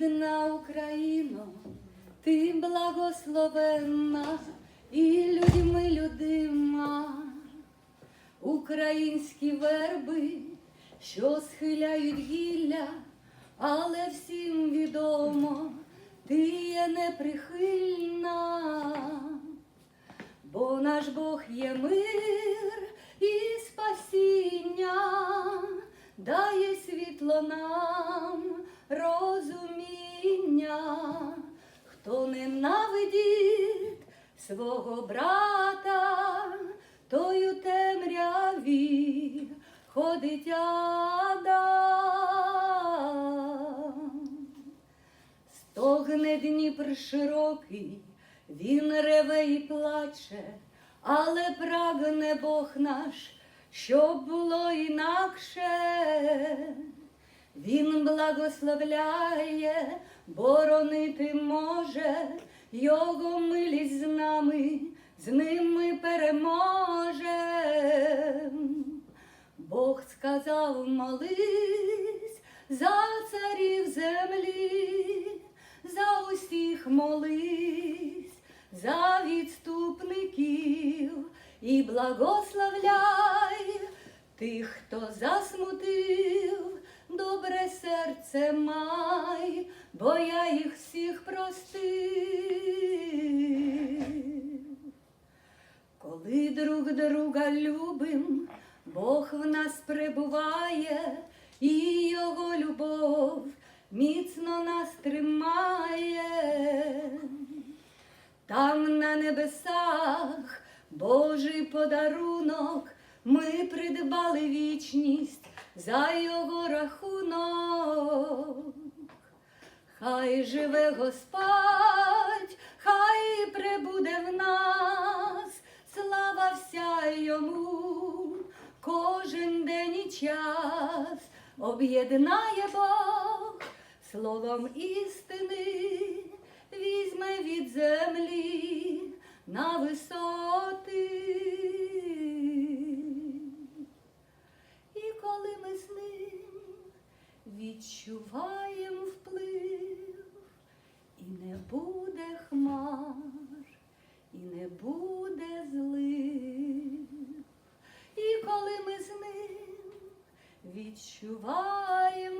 Рідна Україно, ти благословенна і людьми людима. Українські верби, що схиляють гілля, але всім відомо, ти є неприхильна, бо наш Бог є мир і спасіння, дає світло нам хто ненавидить свого брата, той у темряві ходить Адам. Стогне Дніпр широкий, він реве і плаче, але прагне Бог наш, щоб було інакше. Він благословляє, боронити може, його милість з нами, з ним ми переможем. Бог сказав, молись за царів землі, за усіх молись, за відступників і благословляй тих, хто засмутив, добре серце май, бо я їх всіх простив. Коли друг друга любим, Бог в нас пребуває, і його любов міцно нас тримає. Там на небесах Божий подарунок, ми придбали вічність за його рахунок. Хай живе Господь, хай прибуде в нас, слава вся йому, кожен день і час об'єднає Бог словом істини, візьме від землі на висоти. Відчуваємо вплив, і не буде хмар, і не буде злив. І коли ми з ним відчуваємо